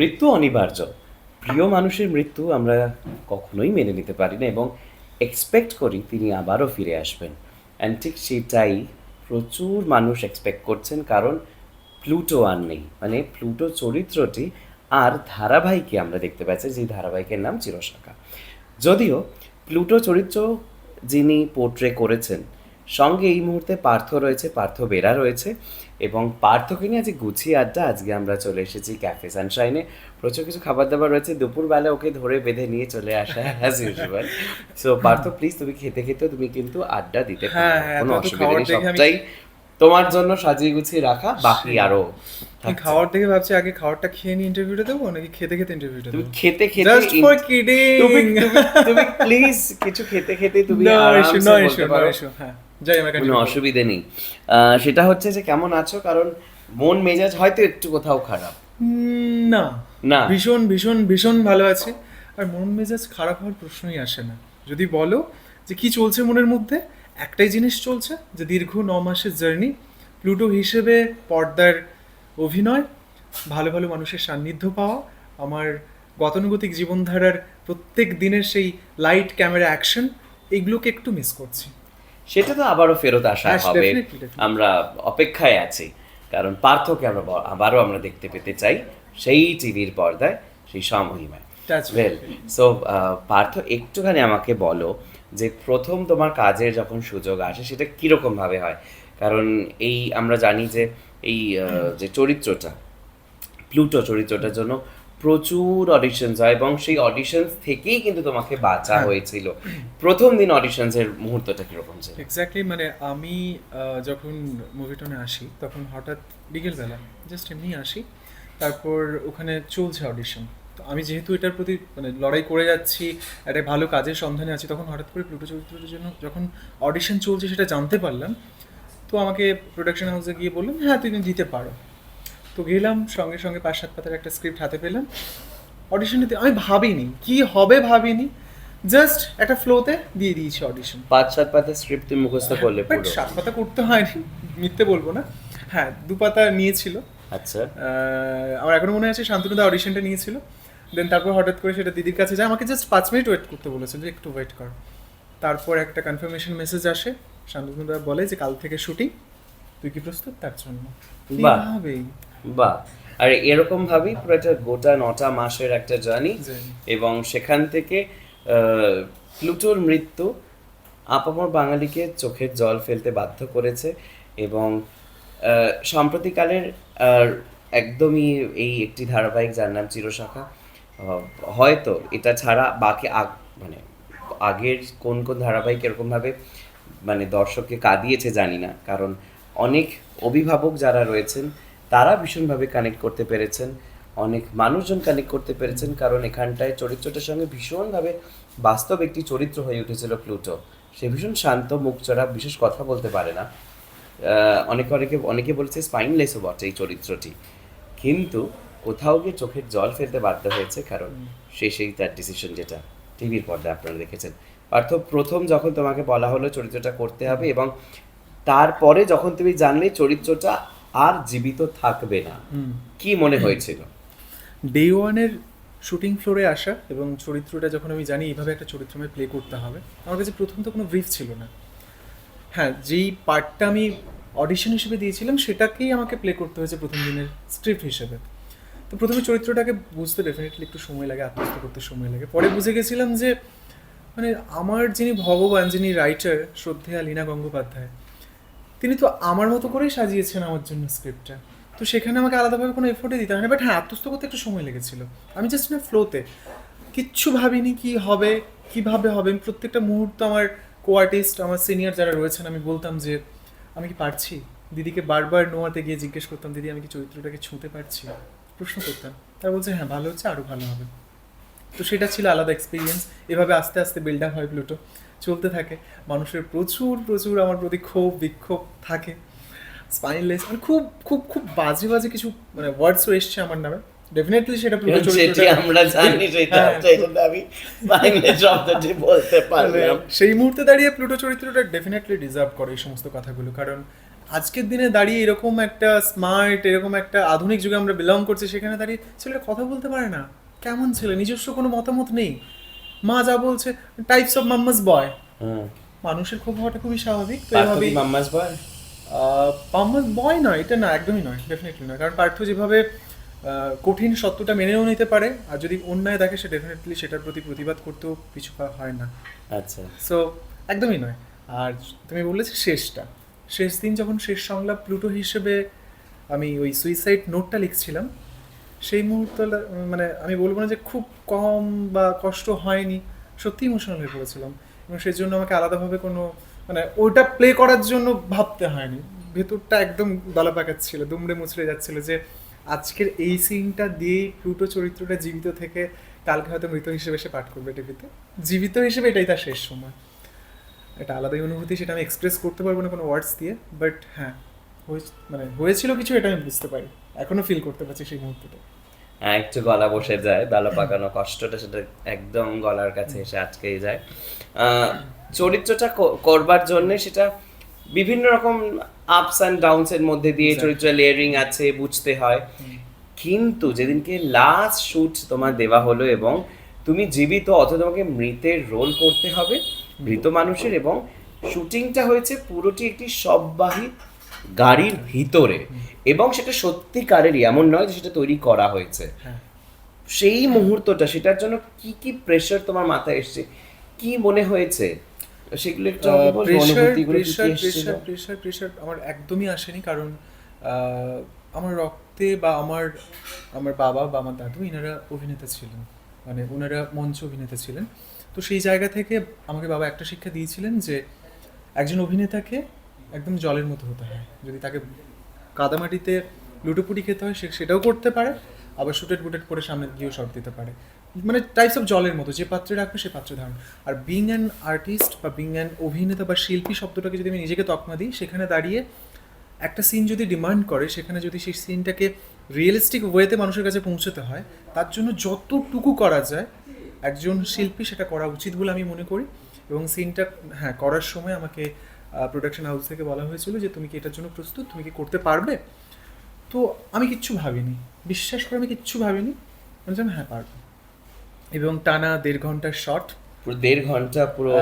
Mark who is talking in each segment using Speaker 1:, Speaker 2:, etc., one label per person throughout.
Speaker 1: মৃত্যু অনিবার্য। প্রিয় মানুষের মৃত্যু আমরা কখনোই মেনে নিতে পারি না এবং এক্সপেক্ট করি তিনি আবারও ফিরে আসবেন। অ্যান্ড ঠিক সেটাই প্রচুর মানুষ এক্সপেক্ট করছেন কারণ প্লুটো আর নেই। মানে প্লুটো চরিত্রটি আর ধারাবাহিকে আমরা দেখতে পাচ্ছি যে ধারাবাহিকের নাম চিরশাখা যদিও প্লুটো চরিত্র যিনি পোর্ট্রে করেছেন, সঙ্গে এই মুহূর্তে পার্থ রয়েছে, পার্থ বেরা রয়েছে। এবং পার্থকে নিয়ে আজকে গুছিয়ে আড্ডা আজকে আমরা চলে এসেছি ক্যাফে সানশাইনে প্রচুর কিছু খাবার দাবার রয়েছে। দুপুরবেলা ওকে ধরে বেঁধে নিয়ে চলে আসা as usual so Partha please তুমি খেতে খেতে তুমি কিন্তু আড্ডা দিতে
Speaker 2: হ্যাঁ, হ্যাঁ,
Speaker 1: কোনো অসুবিধা নেই। সবটাই তোমার জন্য সাজিয়ে গুছিয়ে রাখা বাকি
Speaker 2: আরও খাওয়ার থেকে ভাবছি আগে খাবারটা খেয়ে নিয়ে ইন্টারভিউটা দেবো নাকি খেতে খেতে ইন্টারভিউটা
Speaker 1: তুমি খেতে খেতে
Speaker 2: জাস্ট ফর কিডিং
Speaker 1: তুমি প্লিজ কিছু খেতে খেতে তুমি আরামসে বলতে পারো।
Speaker 2: হ্যাঁ।
Speaker 1: কোনো অসুবিধে নেই। সেটা হচ্ছে যে কেমন আছো? কারণ মন মেজাজ হয়তো একটু কোথাও খারাপ।
Speaker 2: না।
Speaker 1: না।
Speaker 2: ভীষণ ভীষণ ভীষণ ভালো আছে। আর মন মেজাজ খারাপ হওয়ার প্রশ্নই আসে না। যদি বলো যে কি চলছে মনের মধ্যে? একটাই জিনিস চলছে যে দীর্ঘ ন মাসের জার্নি প্লুটো হিসেবে পর্দার অভিনয় ভালো ভালো মানুষের সান্নিধ্য পাওয়া আমার গতানুগতিক জীবনধারার প্রত্যেক দিনের সেই লাইট ক্যামেরা অ্যাকশন এগুলোকে একটু মিস করছি।
Speaker 1: সেটা তো আবারও ফেরত আসা হবে. আমরা অপেক্ষায় আছি কারণ পার্থকে আমরা আবারও আমরা দেখতে পেতে চাই সেই টিভির পর্দায় সেই সমহিমায় ওয়েল. সো পার্থ একটুখানি আমাকে বলো যে প্রথম তোমার কাজের যখন সুযোগ আসে সেটা কীরকম ভাবে হয় কারণ এই আমরা জানি যে এই যে চরিত্রটা প্লুটো চরিত্রটার জন্য প্রচুর অডিশনস হয় এবং সেই অডিশনস থেকেই কিন্তু তোমাকে বাঁচা
Speaker 2: হ্যাঁ।
Speaker 1: হয়েছিল। প্রথম দিন অডিশনস এর মুহূর্তটা কীরকম ছিল?
Speaker 2: এক্স্যাক্টলি মানে আমি যখন মুভিটনে আসি তখন হঠাৎ বিকেলবেলা জাস্ট এমনি আসি তারপর ওখানে চলছে অডিশন তো আমি যেহেতু এটার প্রতি মানে লড়াই করে যাচ্ছি একটা ভালো কাজের সন্ধানে আছি তখন হঠাৎ করে প্লুটো চরিত্রটার জন্য যখন অডিশন চলছে সেটা জানতে পারলাম তো আমাকে প্রোডাকশন হাউসে গিয়ে বললাম হ্যাঁ তুমি দিতে পারো। তো গেলাম সঙ্গে সঙ্গে পাঁচ সাত পাতার একটা স্ক্রিপ্ট হাতে পেলাম। অডিশন দিতে আমি ভাবিনি। কি হবে ভাবিনি। জাস্ট একটা ফ্লোতে দিয়ে দিয়েছি অডিশন
Speaker 1: পাঁচ সাত পাতা স্ক্রিপ্ট তুমি মুখস্থ করলে
Speaker 2: বাট
Speaker 1: পুরো।
Speaker 2: সাত পাতা করতে হয়নি। মিথ্যে বলব না। হ্যাঁ দু পাতা নিয়েছিল।
Speaker 1: আচ্ছা।
Speaker 2: আমার এখনও মনে আছে শান্তনুদা অডিশনটা নিয়েছিল। দেন তারপর হঠাৎ করে সেটা দিদির কাছে যায়। আমাকে জাস্ট পাঁচ মিনিট ওয়েট করতে বলেছে যে একটু ওয়েট কর। তারপর একটা কনফার্মেশন মেসেজ আসে। শান্তনুদা বলে যে কাল থেকে শুটিং তুই কি প্রস্তুত? তার জন্য।
Speaker 1: বাহ। বাহ। আর এরকম ভাবেই পুরো একটা গোটা নটা মাসের একটা জার্নি এবং সেখান থেকে প্লুটোর মৃত্যু আপামর বাঙালিকে চোখের জল ফেলতে বাধ্য করেছে এবং আহ, সাম্প্রতিককালের একদমই এই একটি ধারাবাহিক যার নাম চিরশাখা হয়তো এটা ছাড়া বাকি আগ- মানে আগের কোন কোন ধারাবাহিক এরকমভাবে মানে দর্শককে কাঁদিয়েছে জানি না। কারণ অনেক অভিভাবক যারা রয়েছেন তারা ভীষণভাবে কানেক্ট করতে পেরেছেন। অনেক মানুষজন কানেক্ট করতে পেরেছেন, কারণ এখানটায় চরিত্রটার সঙ্গে ভীষণভাবে বাস্তব একটি চরিত্র হয়ে উঠেছিল প্লুটো। সে ভীষণ শান্ত মুখচড়া বিশেষ কথা বলতে পারে না। অনেকে অনেকে অনেকে বলেছে স্পাইনলেসও বটে এই চরিত্রটি। কিন্তু কোথাও গিয়ে চোখের জল ফেলতে বাধ্য হয়েছে, কারণ সে সেই তার ডিসিশন যেটা। টিভির পর্দায় আপনারা দেখেছেন। পার্থ, প্রথম যখন তোমাকে বলা হলো চরিত্রটা করতে হবে এবং তারপরে যখন তুমি জানলে চরিত্রটা আর জীবিত থাকবে না। কি মনে হয়েছিল?
Speaker 2: ডে ওয়ানের শুটিং ফ্লোরে আসা এবং চরিত্রটা যখন আমি জানি এইভাবে একটা চরিত্র আমায় প্লে করতে হবে আমার কাছে প্রথম তো কোনো ব্রিফ ছিল না। হ্যাঁ যেই পার্টটা আমি অডিশন হিসেবে দিয়েছিলাম সেটাকেই আমাকে প্লে করতে হয়েছে প্রথম দিনের স্ক্রিপ্ট হিসেবে। তো প্রথমে চরিত্রটাকে বুঝতে ডেফিনেটলি একটু সময় লাগে আত্মস্থ করতে সময় লাগে। পরে বুঝে গেছিলাম যে মানে আমার যিনি ভগবান যিনি রাইটার শ্রদ্ধেয়া লীনা গঙ্গোপাধ্যায় তিনি তো আমার মতো করেই সাজিয়েছেন আমার জন্য স্ক্রিপ্টটা তো সেখানে আমাকে আলাদাভাবে কোনো এফোর্টে দিতে হয় বাট হ্যাঁ আত্মস্থ করতে একটু সময় লেগেছিল। আমি জাস্ট না ফ্লোতে কিচ্ছু ভাবিনি কি হবে, কীভাবে হবে। আমি প্রত্যেকটা মুহূর্ত আমার কো আর্টিস্ট আমার সিনিয়র যারা রয়েছেন, আমি বলতাম যে, আমি কি পারছি? দিদিকে বারবার নোয়াতে গিয়ে জিজ্ঞেস করতাম, দিদি, আমি কি চরিত্রটাকে ছুঁতে পারছি? প্রশ্ন করতাম। তারা বলছে হ্যাঁ ভালো হচ্ছে আরও ভালো হবে। তো সেটা ছিল আলাদা এক্সপিরিয়েন্স এভাবে আস্তে আস্তে বিল্ড আপ হয় প্লুটো চলতে থাকে। মানুষের প্রচুর প্রচুর আমার প্রতি ক্ষোভ বিক্ষোভ থাকে। স্পাইনলেস মানে খুব খুব খুব বাজে বাজে কিছু মানে ওয়ার্ডসও এসছে আমার নামে। ডেফিনেটলি সেটা প্লুটো
Speaker 1: এবং
Speaker 2: চরিত্রটা
Speaker 1: আমরা জানি সেটা
Speaker 2: হ্যাঁ।
Speaker 1: সেই আমি শব্দটি বলতে
Speaker 2: মানে
Speaker 1: পারলাম
Speaker 2: সেই মুহূর্তে দাঁড়িয়ে প্লুটো চরিত্রটা ডেফিনেটলি ডিজার্ভ করে এই সমস্ত কথাগুলো। কারণ আজকের দিনে দাঁড়িয়ে এরকম একটা স্মার্ট এরকম একটা আধুনিক যুগে আমরা বিলং করছি সেখানে দাঁড়িয়ে ছেলেটা কথা বলতে পারে না। কেমন ছেলে? নিজস্ব কোনো মতামত নেই। মা যা বলছে টাইপস অফ মাম্মাস বয় মানুষের খুব হওয়াটা খুবই স্বাভাবিক তো এভাবেই
Speaker 1: মাম্মাস বয়
Speaker 2: মাম্মাস বয় নয় এটা না একদমই নয় ডেফিনেটলি নয়। কারণ পার্থ যেভাবে কঠিন সত্যটা মেনেও নিতে পারে আর যদি অন্যায় দেখে সে ডেফিনেটলি সেটার প্রতি প্রতিবাদ করতেও পিছু হয় না।
Speaker 1: আচ্ছা।
Speaker 2: সো একদমই নয়। আর তুমি বললে যে শেষটা। শেষ দিন যখন শেষ সংলাপ প্লুটো হিসেবে আমি ওই সুইসাইড নোটটা লিখছিলাম সেই মুহূর্তটা মানে আমি বলব না যে খুব কম বা কষ্ট হয়নি সত্যি ইমোশনাল হয়ে পড়েছিলাম। এবং সেই জন্য আমাকে আলাদাভাবে কোনো মানে ওইটা প্লে করার জন্য ভাবতে হয়নি। ভেতরটা একদম দলা পাকাচ্ছিল দুমড়ে মুচড়ে যাচ্ছিল যে, আজকের এই সিনটা দিয়েই প্লুটো চরিত্রটা জীবিত থেকে কালকে হয়তো মৃত হিসেবে সে পাঠ করবে টিভিতে। জীবিত হিসেবে এটাই তার শেষ সময়। এটা আলাদাই অনুভূতি, সেটা আমি এক্সপ্রেস করতে পারব না কোনো ওয়ার্ডস দিয়ে বাট হ্যাঁ মানে হয়েছিল কিছু, এটা আমি বুঝতে পারি। এখনও ফিল করতে পারছি সেই মুহূর্তটা।
Speaker 1: একটু গলা বসে যায় দলা পাকানো কষ্টটা সেটা একদম গলার কাছে এসে আটকেই যায়। চরিত্রটা করবার জন্য সেটা বিভিন্ন রকম আপস অ্যান্ড ডাউনস এর মধ্যে দিয়ে চরিত্র লেয়ারিং আছে বুঝতে হয়। কিন্তু যেদিনকে লাস্ট শুট তোমার দেওয়া হলো এবং তুমি জীবিত অথবা তোমাকে মৃতের রোল করতে হবে মৃত মানুষের এবং শুটিংটা হয়েছে পুরোটি একটি সববাহী গাড়ির ভিতরে। এবং সেটা সত্যিকারেরই এমন নয় যে সেটা তৈরি করা হয়েছে।
Speaker 2: হ্যাঁ।
Speaker 1: সেই মুহূর্তটা সেটার জন্য কি কি প্রেশার তোমার মাথায় এসছে? কি মনে হয়েছে? সেগুলো একটু
Speaker 2: pressure pressure pressure pressure pressure আমার একদমই আসেনি কারণ আমার রক্তে বা আমার আমার বাবা বা আমার দাদু ইনারা অভিনেতা ছিলেন। মানে ওনারা মঞ্চ অভিনেতা ছিলেন। তো সেই জায়গা থেকে আমাকে বাবা একটা শিক্ষা দিয়েছিলেন যে একজন অভিনেতাকে একদম জলের মতো হতে হয়। যদি তাকে কাদামাটিতে লুটোপুটি খেতে হয়, সে সেটাও করতে পারে, আবার শুটেড বুটেড করে সামনে গিয়েও শট দিতে পারে। মানে টাইপস অফ জলের মতো, যে পাত্রে রাখবে সে পাত্রে ধারণ। আর বিং অ্যান আর্টিস্ট বা বিং অ্যান অভিনেতা বা শিল্পী শব্দটাকে যদি আমি নিজেকে তকমা দিই, সেখানে দাঁড়িয়ে একটা সিন যদি ডিমান্ড করে, সেখানে যদি সেই সিনটাকে রিয়েলিস্টিক ওয়েতে মানুষের কাছে পৌঁছতে হয়, তার জন্য যতটুকু করা যায়, একজন শিল্পী সেটা করা উচিত বলে আমি মনে করি। এবং সিনটা হ্যাঁ করার সময় আমাকে প্রোডাকশন হাউস থেকে বলা হয়েছিল যে তুমি কি এটার জন্য প্রস্তুত? তুমি কি করতে পারবে? তো আমি কিচ্ছু ভাবিনি। বিশ্বাস করে আমি কিচ্ছু ভাবিনি। আমি বললাম, হ্যাঁ পারব। এবং টানা দেড় ঘণ্টার শট
Speaker 1: পুরো দেড় ঘণ্টা পুরো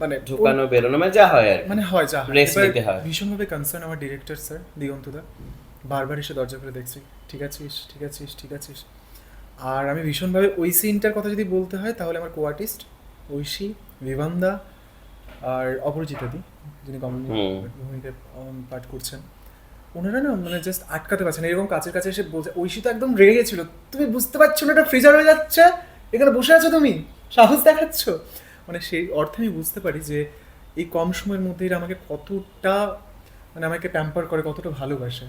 Speaker 2: মানে
Speaker 1: ঢুকানো বেরোনো মানে যা হয় আর
Speaker 2: মানে হয় যা
Speaker 1: নিতে হয়।
Speaker 2: ভীষণভাবে কনসার্ন আমার ডিরেক্টর স্যার দিগন্তদা বারবার এসে দরজা করে দেখছি। ঠিক আছিস ঠিক আছিস ঠিক আছিস। আর আমি ভীষণভাবে ওই সিনটার কথা যদি বলতে হয় তাহলে আমার কো আর্টিস্ট ঐশী বিভান্দা আর অপরিচিতা দি যিনি উম, পাঠ করছেন। ওনারা না মানে জাস্ট আটকাতে পারছেন এরকম কাছের কাছে এসে বলছে ঐশী তো একদম রেগে গেছিল। তুমি বুঝতে পারছ না এটা ফ্রিজার হয়ে যাচ্ছে? এখানে বসে আছো তুমি? সাহস দেখাচ্ছ? মানে সেই অর্থে আমি বুঝতে পারি যে এই কম সময়ের মধ্যে এরা আমাকে কতটা মানে আমাকে প্যাম্পার করে কতটা ভালোবাসে।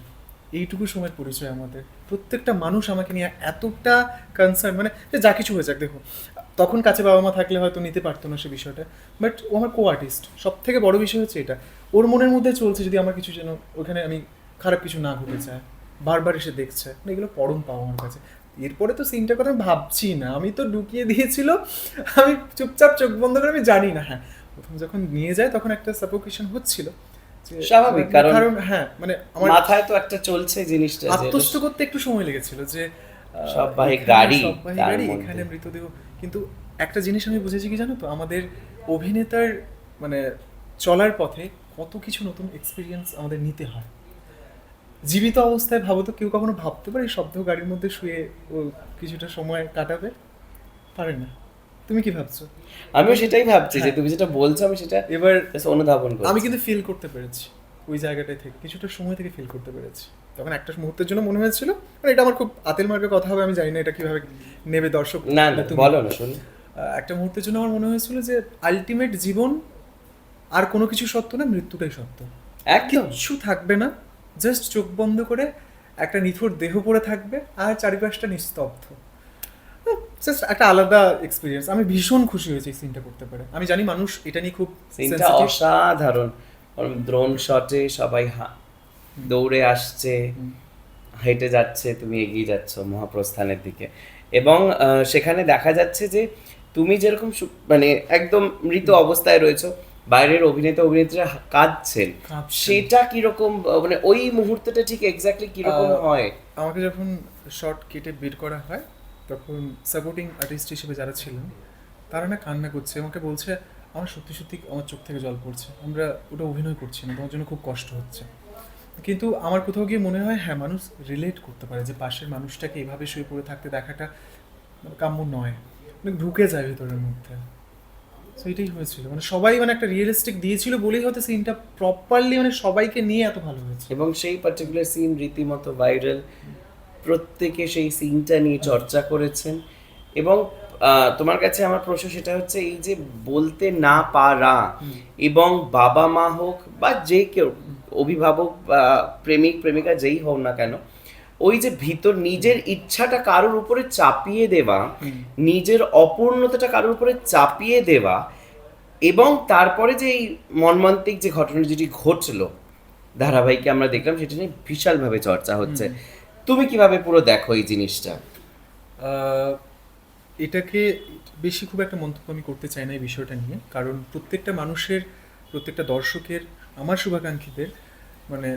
Speaker 2: এইটুকু সময়ের পরিচয় আমাদের। প্রত্যেকটা মানুষ আমাকে নিয়ে এতটা কনসার্ন মানে যা কিছু হয়ে যাক দেখো তখন কাছে বাবা মা থাকলে হয়তো নিতে পারতো না সে বিষয়টা বাট ও আমার কো আর্টিস্ট সব থেকে বড় বিষয় হচ্ছে এটা। ওর মনের মধ্যে চলছে যদি আমার কিছু যেন ওখানে আমি খারাপ কিছু না ঘটে চায় বারবার এসে দেখছে এগুলো পরম পাওয়া আমার কাছে। এরপরে তো সিনটার কথা আমি ভাবছি না আমি তো ঢুকিয়ে দিয়েছিল আমি চুপচাপ চোখ বন্ধ করে আমি জানি না হ্যাঁ। প্রথম যখন নিয়ে যায় তখন একটা সাপোকেশন হচ্ছিল
Speaker 1: স্বাভাবিক, কারণ-
Speaker 2: হ্যাঁ মানে আমার
Speaker 1: মাথায় তো একটা চলছে জিনিসটা
Speaker 2: আত্মস্থ করতে একটু সময় লেগেছিল যে
Speaker 1: সববাহী গাড়ি
Speaker 2: গাড়ি এখানে মৃতদেহ। কিন্তু একটা জিনিস আমি বুঝেছি কি জানো তো? আমাদের অভিনেতার মানে চলার পথে কত কিছু নতুন এক্সপিরিয়েন্স আমাদের নিতে হয়। জীবিত অবস্থায় ভাবো তো কেউ কখনো ভাবতে পারে শব্দ গাড়ির মধ্যে শুয়ে ও কিছুটা সময় কাটাবে? পারে না। তুমি কি ভাবছ?
Speaker 1: আমিও সেটাই ভাবছি যে
Speaker 2: হ্যাঁ।
Speaker 1: তুমি যেটা বলছো আমি সেটা
Speaker 2: এবার
Speaker 1: অনুধাবন
Speaker 2: আমি কিন্তু ফিল করতে পেরেছি। ওই জায়গাটায় থেকে কিছুটা সময় থেকে ফিল করতে পেরেছি। তখন একটা মুহূর্তের জন্য মনে হয়েছিল। মানে এটা আমার খুব আতেল মার্কের কথা হবে আমি জানি না এটা কীভাবে নেবে দর্শক।
Speaker 1: না বলো না শুনি
Speaker 2: একটা মুহূর্তের জন্য আমার মনে হয়েছিল যে আলটিমেট জীবন আর কোনো কিছু সত্য না মৃত্যুটাই সত্য।
Speaker 1: একদম।
Speaker 2: কিচ্ছু থাকবে না জাস্ট চোখ বন্ধ করে একটা নিথর দেহ পড়ে থাকবে আর চারিপাশটা নিস্তব্ধ। জাস্ট একটা আলাদা এক্সপিরিয়েন্স আমি ভীষণ খুশি হয়েছি এই সিনটা করতে পারে। আমি জানি মানুষ এটা নিয়ে খুব।
Speaker 1: অসাধারণ। ড্রোন শটে সবাই দৌড়ে আসছে হেঁটে যাচ্ছে তুমি এগিয়ে যাচ্ছ মহাপ্রস্থানের দিকে। এবং সেখানে দেখা যাচ্ছে যে তুমি যেরকম মানে একদম মৃত অবস্থায় রয়েছো বাইরের অভিনেতা অভিনেত্রীরা কাঁদছেন।
Speaker 2: কাঁদছেন।
Speaker 1: সেটা কীরকম মানে ওই মুহূর্তটা ঠিক এক্স্যাক্টলি কীরকম হয়?
Speaker 2: আমাকে যখন শর্ট কেটে বের করা হয় তখন সাপোর্টিং আর্টিস্ট হিসেবে যারা ছিলেন তারা না কান্না করছে আমাকে বলছে আমার সত্যি সত্যি আমার চোখ থেকে জল পড়ছে। আমরা ওটা অভিনয় করছি না তোমার জন্য খুব কষ্ট হচ্ছে। কিন্তু আমার কোথাও গিয়ে মনে হয় হ্যাঁ মানুষ রিলেট করতে পারে যে পাশের মানুষটাকে এভাবে শুয়ে পড়ে থাকতে দেখাটা মানে কাম্য নয়। মানে ঢুকে যায় ভেতরের মধ্যে। তো এটাই হয়েছিল। মানে সবাই মানে একটা রিয়েলিস্টিক দিয়েছিল বলেই হয়তো সিনটা প্রপারলি মানে সবাইকে নিয়ে এত ভালো হয়েছে।
Speaker 1: এবং সেই পার্টিকুলার সিন রীতিমতো ভাইরাল প্রত্যেকে সেই সিনটা নিয়ে চর্চা করেছেন এবং তোমার কাছে আমার প্রশ্ন সেটা হচ্ছে এই যে বলতে না পারা এবং বাবা মা হোক বা যে কেউ অভিভাবক বা প্রেমিক প্রেমিকা যেই হোক না কেন ওই যে ভিতর নিজের ইচ্ছাটা কারোর উপরে চাপিয়ে দেওয়া নিজের অপূর্ণতাটা কারোর উপরে চাপিয়ে দেওয়া এবং তারপরে যে এই মর্মান্তিক যে ঘটনা যেটি ঘটলো ধারাবাহিকে আমরা দেখলাম সেটা নিয়ে বিশালভাবে চর্চা হচ্ছে। তুমি কীভাবে পুরো দেখো এই জিনিসটা?
Speaker 2: এটাকে বেশি খুব একটা মন্তব্য আমি করতে চাই না এই বিষয়টা নিয়ে কারণ প্রত্যেকটা মানুষের প্রত্যেকটা দর্শকের আমার শুভাকাঙ্ক্ষীদের মানে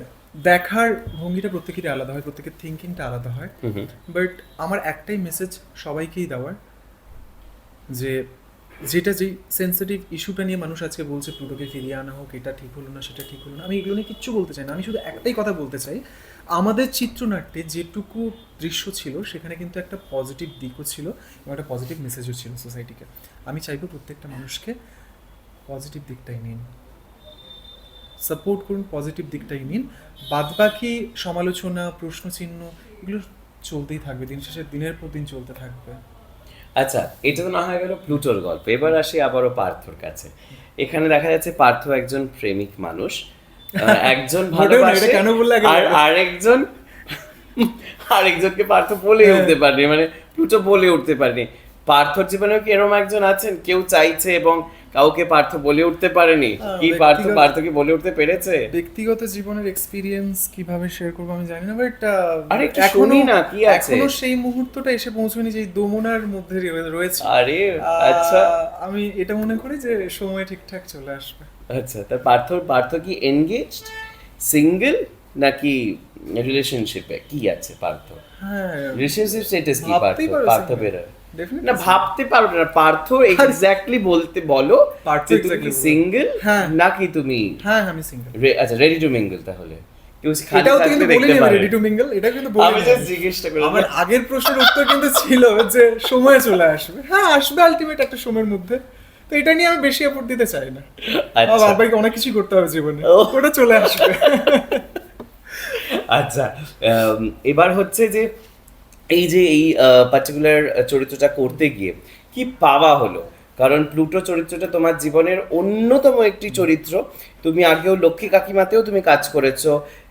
Speaker 2: দেখার ভঙ্গিটা প্রত্যেকেরই আলাদা হয় প্রত্যেকের থিঙ্কিংটা আলাদা হয়। বাট আমার একটাই মেসেজ সবাইকেই দেওয়ার যে যেটা যেই সেন্সিটিভ ইস্যুটা নিয়ে মানুষ আজকে বলছে প্লুটোকে ফিরিয়ে আনা হোক, এটা ঠিক হলো না, সেটা ঠিক হলো না, আমি এগুলো নিয়ে কিচ্ছু বলতে চাই না, আমি শুধু একটাই কথা বলতে চাই। আমাদের চিত্রনাট্যে যেটুকু দৃশ্য ছিল, সেখানে কিন্তু একটা পজিটিভ দিকও ছিল এবং একটা পজিটিভ মেসেজও ছিল সোসাইটিকে আমি চাইব প্রত্যেকটা মানুষকে পজিটিভ দিকটাই নিন। সাপোর্ট করুন পজিটিভ দিকটাই নিন। বাদবাকি সমালোচনা, প্রশ্নচিহ্ন, এগুলো চলতেই থাকবে, দিন শেষে দিনের পর দিন চলতে থাকবে।
Speaker 1: আচ্ছা এটা তো না হয়ে গেল প্লুটোর গল্প। এবার আসি আবারও পার্থর কাছে। এখানে দেখা যাচ্ছে পার্থ একজন প্রেমিক মানুষ। একজন ভালোবাসে
Speaker 2: কেন
Speaker 1: আর? আরেকজন আরেকজনকে পার্থ বলে
Speaker 2: হ্যাঁ।
Speaker 1: উঠতে পারেনি মানে প্লুটো বলে উঠতে পারেনি। পার্থর জীবনেও কি এরকম একজন আছেন? কেউ চাইছে এবং কাউকে পার্থ বলে উঠতে পারেনি।
Speaker 2: আহ,
Speaker 1: কি পার্থ পার্থ কি বলে উঠতে পেরেছে?
Speaker 2: ব্যক্তিগত জীবনের এক্সপিরিয়েন্স কীভাবে শেয়ার করব আমি জানি না বাট
Speaker 1: আরে শুনি না, কি আছে?
Speaker 2: এখনও সেই মুহূর্তটা এসে পৌঁছয়নি যে দোমনার মধ্যে রয়েছে।
Speaker 1: আরে আচ্ছা।
Speaker 2: আমি এটা মনে করি যে সময় ঠিকঠাক চলে আসবে।
Speaker 1: আচ্ছা তা পার্থ পার্থ কি এনগেজড সিঙ্গেল নাকি রিলেশনশিপে কি আছে পার্থ?
Speaker 2: হ্যাঁ
Speaker 1: রিলেশনশিপ স্ট্যাটাস কি পার্থ? পার্থ। বেরোয়। না ভাবতে পারো না। পার্থ এক্স্যাক্টলি বলতে বলো
Speaker 2: পার্থ
Speaker 1: তুমি সিঙ্গেল
Speaker 2: হ্যাঁ।
Speaker 1: নাকি তুমি
Speaker 2: হ্যাঁ আমি সিঙ্গেল
Speaker 1: আচ্ছা রেডি টু মিঙ্গল তাহলে।
Speaker 2: এটাও তো কিন্তু বলিনি রেডি টু মিঙ্গল এটা কিন্তু
Speaker 1: আমি জাস্ট জিজ্ঞেসটা করে
Speaker 2: আমার আগের প্রশ্নের উত্তর কিন্তু ছিল যে সময় চলে আসবে। হ্যাঁ আসবে আলটিমেট একটা সময়ের মধ্যে। তো এটা নিয়ে আমি বেশি এফোর্ট দিতে চাই না। আমার
Speaker 1: আচ্ছা
Speaker 2: বাবাকে অনেক কিছু করতে হবে জীবনে। ওটা চলে আসবে।
Speaker 1: আচ্ছা এবার হচ্ছে যে এই যে এই পার্টিকুলার চরিত্রটা করতে গিয়ে কি পাওয়া হলো? কারণ প্লুটো চরিত্রটা তোমার জীবনের অন্যতম একটি চরিত্র। তুমি আগেও লক্ষ্মী কাকিমাতেও তুমি কাজ করেছ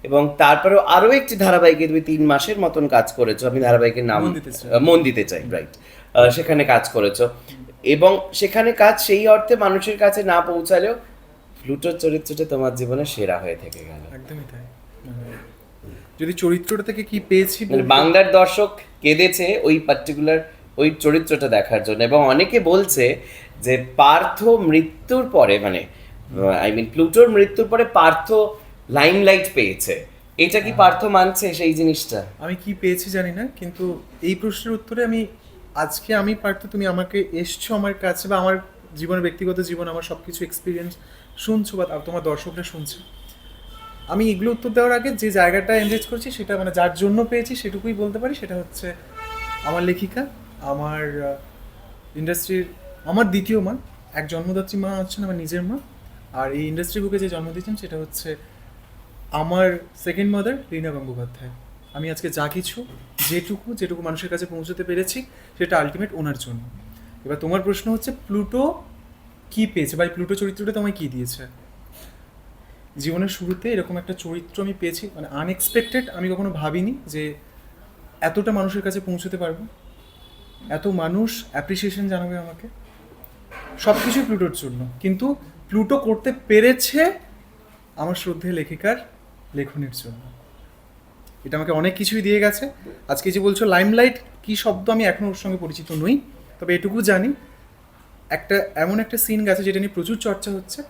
Speaker 1: এবং তারপরেও আরও একটি ধারাবাহিকে তুমি তিন মাসের মতন কাজ করেছ। আমি ধারাবাহিকের নাম
Speaker 2: মন দিতে চাই।
Speaker 1: মন দিতে চাই রাইট সেখানে কাজ করেছ। এবং সেখানে কাজ সেই অর্থে মানুষের কাছে না পৌঁছালেও প্লুটোর চরিত্রটা তোমার জীবনে সেরা হয়ে থেকে গেল।
Speaker 2: একদমই তাই। যদি চরিত্রটা থেকে কি পেয়েছি
Speaker 1: মানে বাংলার দর্শক কেঁদেছে ওই পার্টিকুলার ওই চরিত্রটা দেখার জন্য। এবং অনেকে বলছে যে পার্থ মৃত্যুর পরে মানে আই মিন প্লুটোর মৃত্যুর পরে পার্থ লাইমলাইট পেয়েছে। এটা কি পার্থ মানছে সেই জিনিসটা?
Speaker 2: আমি কি পেয়েছি জানি না কিন্তু এই প্রশ্নের উত্তরে আমি আজকে আমি পার্থ তুমি আমাকে এসছো আমার কাছে বা আমার জীবনের ব্যক্তিগত জীবন আমার সব কিছু এক্সপিরিয়েন্স শুনছো বা তোমার দর্শকরা শুনছে। আমি এগুলো উত্তর দেওয়ার আগে যে জায়গাটা এনগেজ করছি সেটা মানে যার জন্য পেয়েছি সেটুকুই বলতে পারি, সেটা হচ্ছে আমার লেখিকা, আমার ইন্ডাস্ট্রির আমার দ্বিতীয় মা, এক জন্মদাত্রী মা হচ্ছেন আমার নিজের মা, আর এই ইন্ডাস্ট্রি বুকে যে জন্ম দিয়েছেন সেটা হচ্ছে আমার সেকেন্ড মাদার রীনা গঙ্গোপাধ্যায়। আমি আজকে যা কিছু, যেটুকু যেটুকু মানুষের কাছে পৌঁছতে পেরেছি, সেটা আলটিমেট ওনার জন্য। এবার তোমার প্রশ্ন হচ্ছে, প্লুটো কি পেয়েছে বা প্লুটো চরিত্রটা তোমায় কি দিয়েছে? জীবনের শুরুতে এরকম একটা চরিত্র আমি পেয়েছি মানে আনএক্সপেক্টেড আমি কখনো ভাবিনি যে এতটা মানুষের কাছে পৌঁছতে পারব। এত মানুষ অ্যাপ্রিসিয়েশন জানাবে আমাকে। সব কিছুই প্লুটোর জন্য। কিন্তু প্লুটো করতে পেরেছে আমার শ্রদ্ধে লেখিকার লেখনের জন্য। এটা আমাকে অনেক কিছুই দিয়ে গেছে। আজকে যে বলছো লাইমলাইট কি শব্দ আমি এখনও ওর সঙ্গে পরিচিত নই, তবে এটুকু জানি, একটা এমন একটা সিন গেছে যেটা নিয়ে প্রচুর চর্চা হচ্ছে।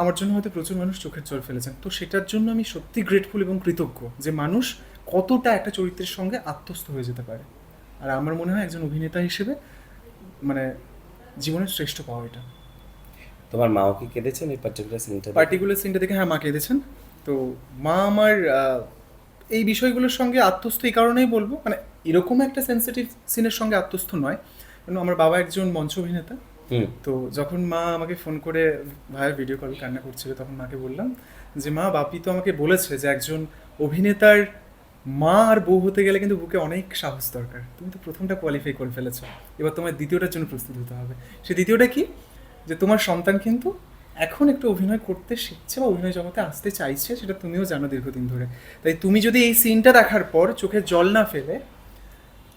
Speaker 2: আমার জন্য হয়তো প্রচুর মানুষ চোখের জল ফেলেছেন। তো সেটার জন্য আমি সত্যি গ্রেটফুল এবং কৃতজ্ঞ যে মানুষ কতটা একটা চরিত্রের সঙ্গে আত্মস্থ হয়ে যেতে পারে। আর আমার মনে হয় একজন অভিনেতা হিসেবে মানে জীবনের শ্রেষ্ঠ পাওয়া এটা।
Speaker 1: তোমার মাও কি কেঁদেছেন এই পার্টিকুলার সিনটা
Speaker 2: পার্টিকুলার সিনটা দেখে হ্যাঁ মা কেঁদেছেন। তো মা আমার এই বিষয়গুলোর সঙ্গে আত্মস্থ এই কারণেই বলব মানে এরকম একটা সেন্সিটিভ সিনের সঙ্গে আত্মস্থ নয়। কারণ আমার বাবা একজন মঞ্চ অভিনেতা। তো যখন মা আমাকে ফোন করে ভাইয়ের ভিডিও কল কান্না করছিল, তখন মাকে বললাম যে, মা, বাপি তো আমাকে বলেছে যে একজন অভিনেতার মা আর বউ হতে গেলে কিন্তু বুকে অনেক সাহস দরকার। তুমি তো প্রথমটা কোয়ালিফাই করে ফেলেছো। এবার তোমার দ্বিতীয়টার জন্য প্রস্তুত হতে হবে। সে দ্বিতীয়টা কি? যে তোমার সন্তান কিন্তু এখন একটু অভিনয় করতে শিখছে বা অভিনয় জগতে আসতে চাইছে, সেটা তুমিও জানো দীর্ঘদিন ধরে। তাই তুমি যদি এই সিনটা দেখার পর চোখে জল না ফেলে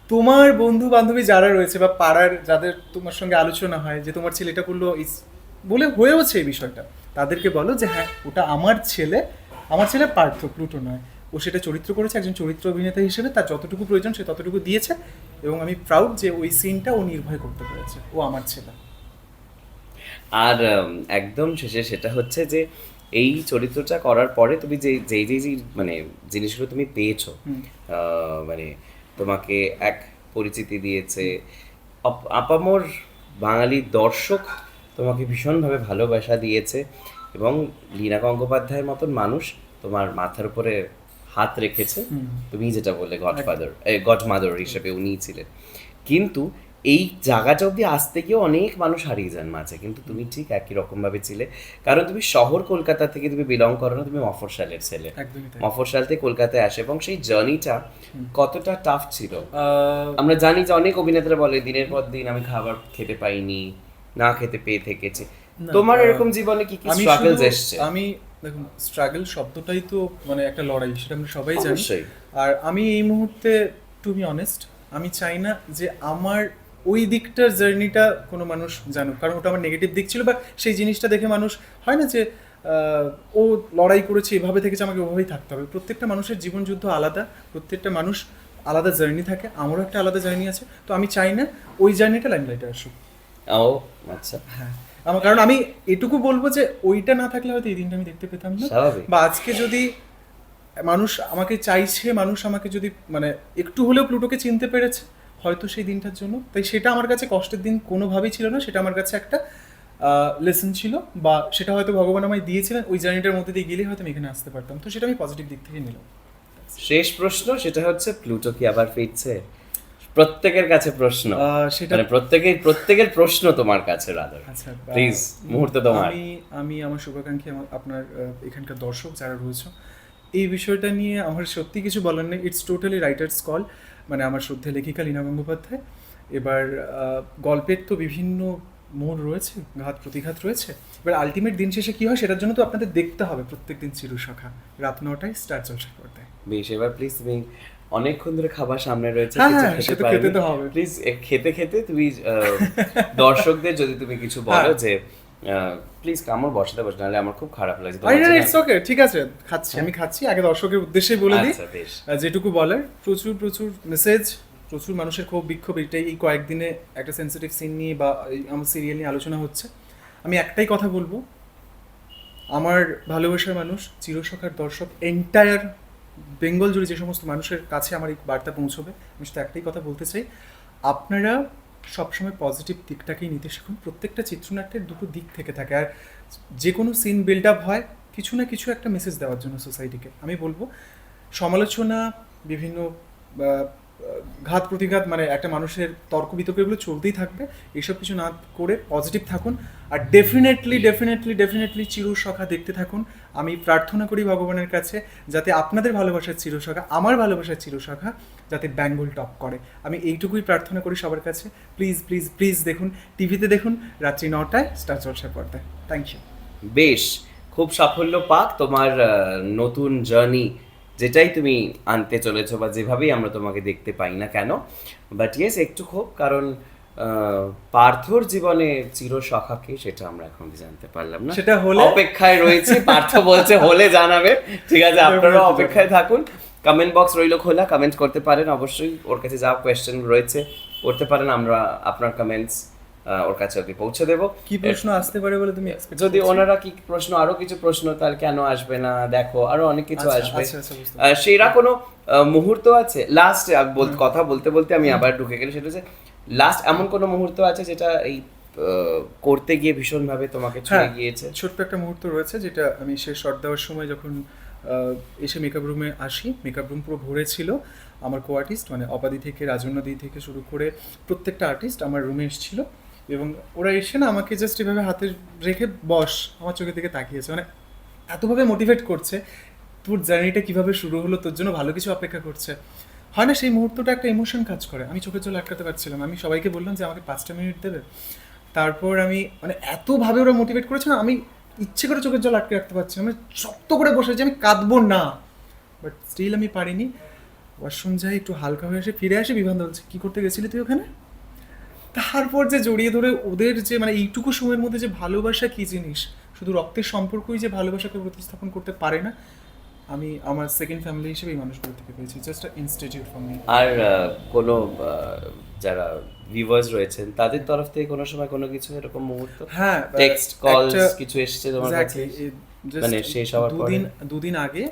Speaker 2: তোমার বন্ধু বান্ধবী যারা রয়েছে বা পাড়ার যাদের তোমার সঙ্গে আলোচনা হয় যে তোমার ছেলেটা করল বলে হয়েওছে এই বিষয়টা তাদেরকে বলো যে হ্যাঁ ওটা আমার ছেলে আমার ছেলে পার্থ প্লুটো নয়। ও সেটা চরিত্র করেছে একজন চরিত্র অভিনেতা হিসেবে তার যতটুকু প্রয়োজন সে ততটুকু দিয়েছে এবং আমি প্রাউড যে ওই সিনটা ও নির্ভয় করতে পেরেছে ও আমার ছেলে।
Speaker 1: আর একদম শেষে সেটা হচ্ছে যে এই চরিত্রটা করার পরে তুমি যে যেই যেই মানে জিনিসগুলো তুমি পেয়েছ মানে তোমাকে এক পরিচিতি দিয়েছে। আপ- আপামর বাঙালি দর্শক তোমাকে ভীষণভাবে ভালোবাসা দিয়েছে এবং লীনা গঙ্গোপাধ্যায়ের মতন মানুষ তোমার মাথার উপরে হাত রেখেছে। তুমি যেটা বলে গডফাদার গডমাদার হিসেবে উনি ছিলেন। কিন্তু এই জায়গাটা অব্দি আসতে গিয়ে অনেক মানুষ হারিয়ে যান মাঝে কিন্তু তুমি ঠিক একই রকম ভাবে ছিলে। কারণ তুমি শহর কলকাতা থেকে তুমি বিলং করো না তুমি মফরশালের ছেলে। মফরশাল থেকে কলকাতায় আসে এবং সেই জার্নিটা কতটা টাফ ছিল? আমরা জানি যে অনেক অভিনেতারা বলে দিনের পর দিন আমি খাবার খেতে পাইনি না খেতে পেয়ে থেকেছি। তোমার এরকম জীবনে কি কি স্ট্রাগলস এসছে?
Speaker 2: আমি দেখুন স্ট্রাগল শব্দটাই তো মানে একটা লড়াই সেটা আমরা সবাই জানি। আর আমি এই মুহূর্তে টু বি অনেস্ট আমি চাই না যে আমার ওই দিকটার জার্নিটা কোনো মানুষ জানুক। কারণ ওটা আমার নেগেটিভ দিক ছিল বা সেই জিনিসটা দেখে মানুষ হয় না যে ও লড়াই করেছে এভাবে থেকেছে আমাকে ওভাবেই থাকতে হবে। প্রত্যেকটা মানুষের জীবন যুদ্ধ আলাদা প্রত্যেকটা মানুষ আলাদা জার্নি থাকে আমারও একটা আলাদা জার্নি আছে। তো আমি চাই না ওই জার্নিটা লাইমলাইটে আসুক।
Speaker 1: ও আচ্ছা।
Speaker 2: হ্যাঁ আমার কারণ আমি এটুকু বলব যে ওইটা না থাকলে হয়তো এই দিনটা আমি দেখতে পেতাম না। বা আজকে যদি মানুষ আমাকে চাইছে মানুষ আমাকে যদি মানে একটু হলেও প্লুটোকে চিনতে পেরেছে হয়তো সেই দিনটার জন্য। তাই সেটা আমার কাছে কষ্টের দিন কোনোভাবেই ছিল না সেটা আমার কাছে একটা লেসন ছিল বা সেটা হয়তো ভগবান আমায় দিয়েছিলেন ওই জার্নিটার মধ্যে দিয়ে গেলে হয়তো আমি এখানে আসতে পারতাম। তো সেটা আমি পজিটিভ দিক থেকে নিলাম।
Speaker 1: শেষ প্রশ্ন সেটা হচ্ছে প্লুটো কি আবার ফিরছে? প্রত্যেকের কাছে প্রশ্ন।
Speaker 2: সেটা
Speaker 1: মানে প্রত্যেকের প্রত্যেকের প্রশ্ন তোমার কাছে রাদার
Speaker 2: আচ্ছা
Speaker 1: প্লিজ মুহূর্ত তোমার।
Speaker 2: আমি আমি আমার শুভাকাঙ্ক্ষী আমার আপনার এখানকার দর্শক যারা রয়েছে এই বিষয়টা নিয়ে আমার সত্যি কিছু বলার নেই। ইটস টোটালি রাইটার্স কল মানে আমার শ্রদ্ধে লেখিকা লীনা গঙ্গোপাধ্যায়। এবার গল্পের তো বিভিন্ন মোড় রয়েছে ঘাত প্রতিঘাত রয়েছে। এবার আলটিমেট দিন শেষে কি হয় সেটার জন্য তো আপনাদের দেখতে হবে প্রত্যেক দিন চিরুশাখা রাত নটায় স্টার জলসা পর্দায়
Speaker 1: বেশ এবার প্লিজ তুমি অনেকক্ষণ ধরে খাবার সামনে রয়েছে
Speaker 2: হ্যাঁ, হ্যাঁ,
Speaker 1: খেতে
Speaker 2: তো হবে।
Speaker 1: প্লিজ খেতে খেতে তুমি দর্শকদের যদি তুমি কিছু বলো
Speaker 2: হ্যাঁ।
Speaker 1: যে প্লিজ কামড় বসাতে বসে নাহলে আমার খুব খারাপ লাগছে।
Speaker 2: ইটস ওকে ঠিক আছে খাচ্ছি আমি খাচ্ছি। আগে দর্শকের উদ্দেশ্যেই বলে দিই
Speaker 1: আচ্ছা
Speaker 2: যেটুকু বলার প্রচুর প্রচুর মেসেজ প্রচুর মানুষের খুব বিক্ষোভ। এটাই এই কয়েকদিনে একটা সেন্সিটিভ সিন নিয়ে বা আমার সিরিয়াল নিয়ে আলোচনা হচ্ছে। আমি একটাই কথা বলব আমার ভালোবাসার মানুষ চিরসখার দর্শক এন্টায়ার বেঙ্গল জুড়ে যে সমস্ত মানুষের কাছে আমার এই বার্তা পৌঁছবে আমি শুধু একটাই কথা বলতে চাই আপনারা সবসময় পজিটিভ দিকটাকেই নিতে শিখুন। প্রত্যেকটা চিত্রনাট্যের দুটো দিক থেকে থাকে। আর যে কোনো সিন বিল্ড আপ হয়, কিছু না কিছু একটা মেসেজ দেওয়ার জন্য সোসাইটিকে আমি বলব, সমালোচনা, বিভিন্ন ঘাত প্রতিঘাত মানে একটা মানুষের তর্ক বিতর্ক, এগুলো চলতেই থাকবে। এইসব কিছু না করে পজিটিভ থাকুন। আর ডেফিনেটলি ডেফিনেটলি ডেফিনেটলি চিরসখা দেখতে থাকুন। আমি প্রার্থনা করি ভগবানের কাছে যাতে আপনাদের ভালোবাসার চিরশাখা আমার ভালোবাসার চিরশাখা যাতে বেঙ্গল টপ করে। আমি এইটুকুই প্রার্থনা করি সবার কাছে। প্লিজ প্লিজ প্লিজ দেখুন, টিভিতে দেখুন, রাত্রি নটায় স্টার জলসা পর্দায়। থ্যাংক ইউ
Speaker 1: বেশ, খুব সাফল্য পাক তোমার নতুন জার্নি যেটাই তুমি আনতে চলেছো বা যেভাবেই আমরা তোমাকে দেখতে পাই না কেন। বাট ইয়েস একটু খুব, কারণ পার্থর জীবনে চির সখাকে সেটা আমরা এখন জানতে পারলাম না?
Speaker 2: সেটা হলে-
Speaker 1: অপেক্ষায় রয়েছে পার্থ বলছে হলে জানাবে। ঠিক আছে আপনারা অপেক্ষায় থাকুন। কমেন্ট বক্স রইল খোলা কমেন্ট করতে পারেন অবশ্যই ওর কাছে যা কোয়েশ্চেন রয়েছে করতে পারেন আমরা আপনার কমেন্টস ওর কাছে অব্দি পৌঁছে দেবো।
Speaker 2: কি প্রশ্ন আসতে পারে বলে তুমি
Speaker 1: যদি ওনারা কি প্রশ্ন আরও কিছু প্রশ্ন তাহলে কেন আসবে না? দেখো আরও অনেক কিছু
Speaker 2: আচ্ছা,
Speaker 1: আসবে।
Speaker 2: আচ্ছা, আচ্ছা,
Speaker 1: সেরা কোনো মুহূর্ত আছে? লাস্ট কথা বলতে বলতে আমি আবার ঢুকে গেলে সেটা হচ্ছে লাস্ট এমন কোনো মুহূর্ত আছে যেটা এই করতে গিয়ে ভীষণ ভাবে তোমাকে ছুঁয়ে
Speaker 2: হ্যাঁ,
Speaker 1: গিয়েছে?
Speaker 2: ছোট্ট একটা মুহূর্ত রয়েছে যেটা আমি শেষ শট দেওয়ার সময় যখন এসে মেকআপ রুমে আসি মেকআপ রুম পুরো ভরে ছিল আমার কো আর্টিস্ট মানে অপাদি থেকে রাজন্যাদি থেকে শুরু করে প্রত্যেকটা আর্টিস্ট আমার রুমে এসেছিল এবং ওরা এসে না আমাকে জাস্ট এভাবে হাতে রেখে বস আমার চোখের দিকে তাকিয়েছে। মানে এতভাবে মোটিভেট করছে তোর জার্নিটা কীভাবে শুরু হলো তোর জন্য ভালো কিছু অপেক্ষা করছে। হয় না, সেই মুহূর্তটা একটা ইমোশন কাজ করে। আমি চোখের জল আটকাতে পারছিলাম। আমি সবাইকে বললাম যে, আমাকে পাঁচটা মিনিট দেবে। তারপর আমি মানে এতভাবে ওরা মোটিভেট করেছে না, আমি ইচ্ছে করে চোখের জল আটকে রাখতে পারছি না আমি শক্ত করে বসে আছি আমি কাঁদবো না। বাট স্টিল আমি পারিনি। ওয়াশরুম যাই, একটু হালকা হয়ে এসে ফিরে আসি বিভান বলছে কী করতে গেছিলি তুই ওখানে? তারপর যে জড়িয়ে ধরে ওদের যে মানে এইটুকু সময়ের মধ্যে যে ভালোবাসা কী জিনিস? শুধু রক্তের সম্পর্কই যে ভালোবাসাকে প্রতিস্থাপন করতে পারে না আমি আমার সেকেন্ড ফ্যামিলি হিসেবে এই মানুষগুলো থেকে পেয়েছি। জাস্ট ইনস্টিটিউট ফর মি
Speaker 1: আর কোনো যারা ভিউয়ার্স রয়েছেন তাদের তরফ থেকে কোনো সময় কোনো কিছু এরকম মুহূর্ত?
Speaker 2: হ্যাঁ
Speaker 1: টেক্সট কল কিছু এসেছে তোমার কাছে? মানে শেষ হওয়ার পরে?
Speaker 2: দুদিন দুদিন আগে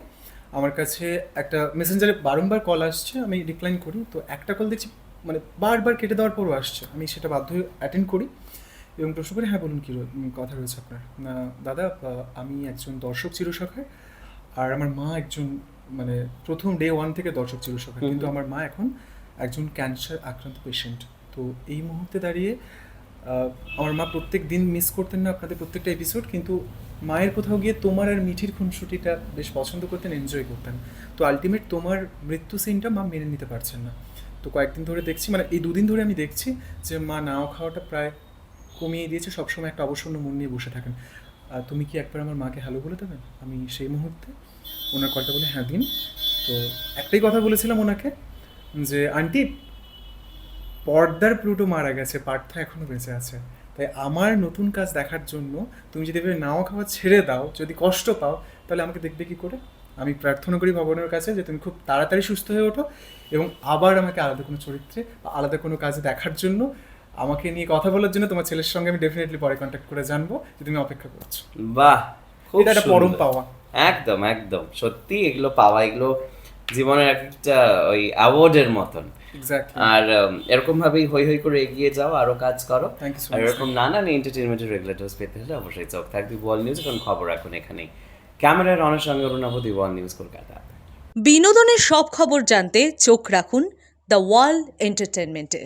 Speaker 2: আমার কাছে একটা মেসেঞ্জারে বারংবার কল আসছে আমি ডিক্লাইন করি তো একটা কল দেখছি মানে বারবার কেটে দেওয়ার পরও আসছে। আমি সেটা বাধ্য হয়ে অ্যাটেন্ড করি এবং প্রশ্ন করি হ্যাঁ বলুন কী কথা রয়েছে আপনার? দাদা আমি একজন দর্শক চিরসখার আর আমার মা একজন মানে প্রথম ডে ওয়ান থেকে দর্শক ছিল চিরসখার কিন্তু আমার মা এখন একজন ক্যান্সার আক্রান্ত পেশেন্ট তো এই মুহূর্তে দাঁড়িয়ে আমার মা প্রত্যেক দিন মিস করতেন না আপনাদের প্রত্যেকটা এপিসোড কিন্তু মায়ের কোথাও গিয়ে তোমার আর মিঠির খুনসুটিটা বেশ পছন্দ করতেন এনজয় করতেন। তো আলটিমেট তোমার মৃত্যু সিনটা মা মেনে নিতে পারছেন না। তো কয়েকদিন ধরে দেখছি মানে এই দুদিন ধরে আমি দেখছি যে মা নাও খাওয়াটা প্রায় কমিয়ে দিয়েছে সবসময় একটা অবসন্ন মন নিয়ে বসে থাকেন। তুমি কি একবার আমার মাকে হ্যালো বলে দেবেন আমি সেই মুহূর্তে ওনার কলটা বলে হ্যাঁ দিন। তো একটাই কথা বলেছিলাম ওনাকে যে, আন্টি, পর্দার প্লুটো মারা গেছে, পার্থ এখনও বেঁচে আছে। তাই আমার নতুন কাজ দেখার জন্য তুমি যদি এভাবে নাও খাওয়া ছেড়ে দাও, যদি কষ্ট পাও, তাহলে আমাকে দেখবে কি করে? আমি প্রার্থনা করি ভগবানের কাছে যে, তুমি খুব তাড়াতাড়ি সুস্থ হয়ে ওঠো এবং আবার আমাকে আলাদা কোনো চরিত্রে বা আলাদা কোনো কাজে দেখার জন্য আমাকে নিয়ে কথা বলার জন্য তোমার ছেলের সঙ্গে আমি ডেফিনেটলি পরে কন্ট্যাক্ট করে জানব যে তুমি অপেক্ষা করছ।
Speaker 1: বাহ খুব
Speaker 2: এটা একটা পরম পাওয়া।
Speaker 1: একদম একদম। সত্যি এগুলো পাওয়া এগুলো জীবনের একটা ওই অ্যাওয়ার্ডের মতন।
Speaker 2: এক্স্যাক্টলি
Speaker 1: আর এরকম ভাবেই হই হই করে এগিয়ে যাও আরও কাজ করো। আর এরকম নানান এন্টারটেনমেন্টের রেগুলেটরস পেতে হলে অবশ্যই চোখ থাকবে ওয়াল নিউজ এখন খবর এখন এখানেই। ক্যামেরার অনেক সঙ্গে অরুণাবধি ওয়াল নিউজ কলকাতা।
Speaker 3: বিনোদনের সব খবর জানতে চোখ রাখুন দ্য ওয়ার্ল্ড এন্টারটেনমেন্টে